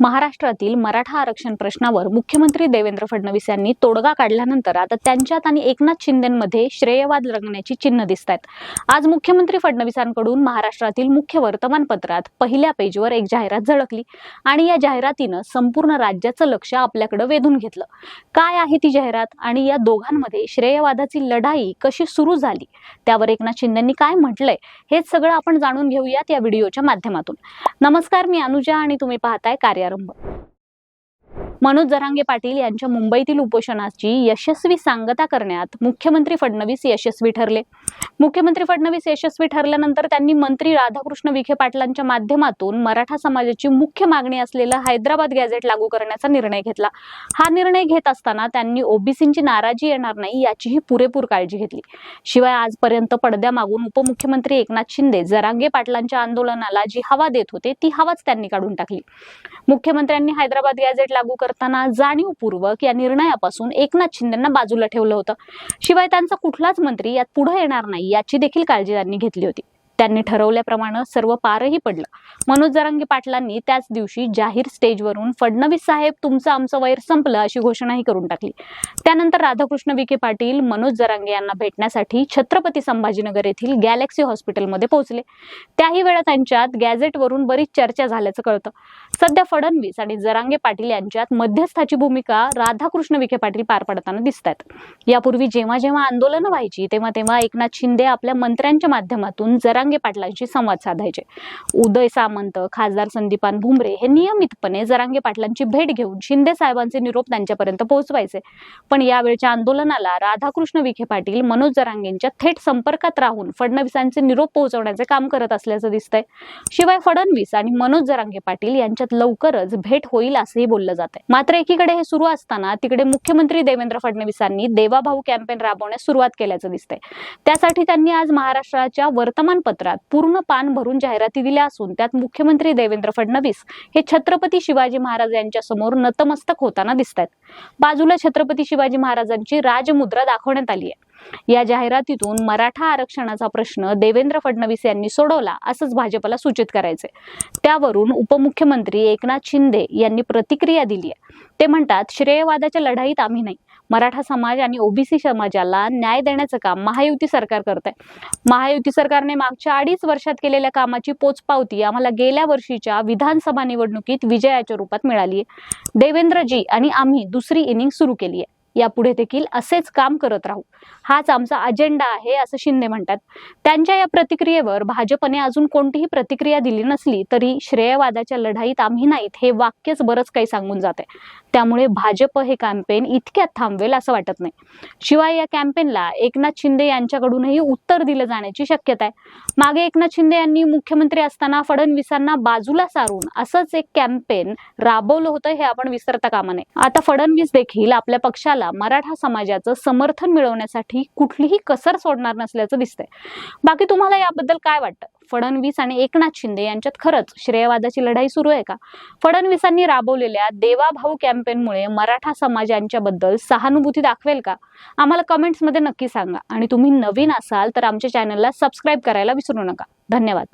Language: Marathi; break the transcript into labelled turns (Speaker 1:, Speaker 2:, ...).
Speaker 1: महाराष्ट्रातील मराठा आरक्षण प्रश्नावर मुख्यमंत्री देवेंद्र फडणवीस यांनी तोडगा काढल्यानंतर आता त्यांच्यात आणि एकनाथ शिंदेमध्ये श्रेयवाद रंगण्याची चिन्ह दिसत आहेत आज मुख्यमंत्री फडणवीसांकडून महाराष्ट्रातील मुख्य वर्तमानपत्रात पहिल्या पेजवर एक जाहिरात झळकली आणि या जाहिरातीनं संपूर्ण राज्याचं लक्ष आपल्याकडे वेधून घेतलं. काय आहे ती जाहिरात आणि या दोघांमध्ये श्रेयवादाची लढाई कशी सुरू झाली? त्यावर एकनाथ शिंदेंनी काय म्हटलंय? हेच सगळं आपण जाणून घेऊयात या व्हिडिओच्या माध्यमातून. नमस्कार मी अनुजा आणि तुम्ही पाहताय ரொம்ப मनोज जरांगे पाटील यांच्या मुंबईतील उपोषणाची यशस्वी सांगता करण्यात मुख्यमंत्री फडणवीस यशस्वी ठरले. मुख्यमंत्री फडणवीस यशस्वी ठरल्यानंतर त्यांनी मंत्री राधाकृष्ण विखे पाटलांच्या माध्यमातून मराठा समाजाची मुख्य मागणी असलेलं हैदराबाद गॅझेट लागू करण्याचा निर्णय घेतला. हा निर्णय घेत असताना त्यांनी ओबीसींची नाराजी येणार नाही याचीही पुरेपूर काळजी घेतली. शिवाय आजपर्यंत पडद्यामागून उपमुख्यमंत्री एकनाथ शिंदे जरांगे पाटलांच्या आंदोलनाला जी हवा देत होते ती हवाच त्यांनी काढून टाकली. मुख्यमंत्र्यांनी हैदराबाद गॅझेट लागू कर करताना जाणीवपूर्वक या निर्णयापासून एकनाथ शिंदेना बाजूला ठेवलं होतं. शिवाय त्यांचा कुठलाच मंत्री यात पुढे येणार नाही याची देखील काळजी त्यांनी घेतली होती. त्यांनी ठरवल्याप्रमाणे सर्व पारही पडलं. मनोज जरांगे पाटलांनी त्याच दिवशी जाहीर स्टेजवरून फडणवीस साहेब तुमचं आमचं वैर संपलं अशी घोषणाही करून टाकली. त्यानंतर राधाकृष्ण विखे पाटील मनोज जरांगे यांना भेटण्यासाठी छत्रपती संभाजीनगर येथील गॅलेक्सी हॉस्पिटलमध्ये पोहोचले. त्याही वेळा त्यांच्यात गॅझेटवरून बरीच चर्चा झाल्याचं कळतं. सध्या फडणवीस आणि जरांगे पाटील यांच्यात मध्यस्थाची भूमिका राधाकृष्ण विखे पाटील पार पडताना दिसतात यापूर्वी जेव्हा जेव्हा आंदोलनं व्हायची तेव्हा तेव्हा एकनाथ शिंदे आपल्या मंत्र्यांच्या माध्यमातून जरांगे पाटलांशी संवाद साधायचे. उदय सामंत खासदार संदीपान भुमरे हे नियमितपणे जरांगे पाटलांची भेट घेऊन शिंदे साहेबांचे निरोप त्यांच्यापर्यंत पोहोचवायचे. पण यावेळच्या आंदोलनाला राधाकृष्ण विखे पाटील मनोज जरांगेंच्या थेट संपर्कात राहून फडणवीसांचे निरोप पोहोचवण्याचे काम करत असल्याचं दिसतंय. शिवाय फडणवीस आणि मनोज जरांगे पाटील यांच्यात लवकरच भेट होईल असंही बोललं जात आहे मात्र एकीकडे हे सुरू असताना तिकडे मुख्यमंत्री देवेंद्र फडणवीसांनी देवाभाऊ कॅम्पेन राबवण्यास सुरुवात केल्याचं दिसतंय. त्यासाठी त्यांनी आज महाराष्ट्राच्या वर्तमानपत्र पत्रात पूर्ण पान भरून जाहिराती दिल्या असून त्यात मुख्यमंत्री देवेंद्र फडणवीस हे छत्रपती शिवाजी महाराज यांच्या समोर नतमस्तक होताना दिसत आहेत बाजूला छत्रपती शिवाजी महाराजांची राजमुद्रा दाखवण्यात आली आहे या जाहिरातीतून मराठा आरक्षणाचा प्रश्न देवेंद्र फडणवीस यांनी सोडवला असंच भाजपला सूचित करायचे त्यावरून उपमुख्यमंत्री एकनाथ शिंदे यांनी प्रतिक्रिया दिली आहे ते म्हणतात श्रेयवादाच्या लढाईत आम्ही नाही. मराठा समाज आणि ओबीसी समाजाला न्याय देण्याचं काम महायुती सरकार करत आहे महायुती सरकारने मागच्या अडीच वर्षात केलेल्या कामाची पोचपावती आम्हाला गेल्या वर्षीच्या विधानसभा निवडणुकीत विजयाच्या रूपात मिळाली आहे देवेंद्रजी आणि आम्ही दुसरी इनिंग सुरू केली आहे यापुढे देखील असेच काम करत राहू. हाच आमचा अजेंडा आहे असं शिंदे म्हणतात. त्यांच्या या प्रतिक्रियेवर भाजपने अजून कोणतीही प्रतिक्रिया दिली नसली तरी श्रेयवादाच्या लढाईत आम्ही नाहीत हे वाक्यच बरंच काही सांगून जाते. त्यामुळे भाजप हे कॅम्पेन इतक्यात थांबवेल असं वाटत नाही. शिवाय या कॅम्पेनला एकनाथ शिंदे यांच्याकडूनही उत्तर दिलं जाण्याची शक्यता आहे. मागे एकनाथ शिंदे यांनी मुख्यमंत्री असताना फडणवीसांना बाजूला सारून असंच एक कॅम्पेन राबवलं होतं हे आपण विसरता कामा नये. आता फडणवीस देखील आपल्या पक्षाला मराठा समाजाचं समर्थन मिळवण्यासाठी कुठलीही कसर सोडणार नसल्याचं दिसतंय. बाकी तुम्हाला याबद्दल काय वाटतं? फडणवीस आणि एकनाथ शिंदे यांच्यात खरंच श्रेयवादाची लढाई सुरू आहे का? फडणवीसांनी राबवलेल्या देवाभाऊ कॅम्पेनमुळे मराठा समाज यांच्याबद्दल सहानुभूती दाखवेल का? आम्हाला कमेंट्समध्ये नक्की सांगा. आणि तुम्ही नवीन असाल तर आमच्या चॅनलला सबस्क्राईब करायला विसरू नका. धन्यवाद.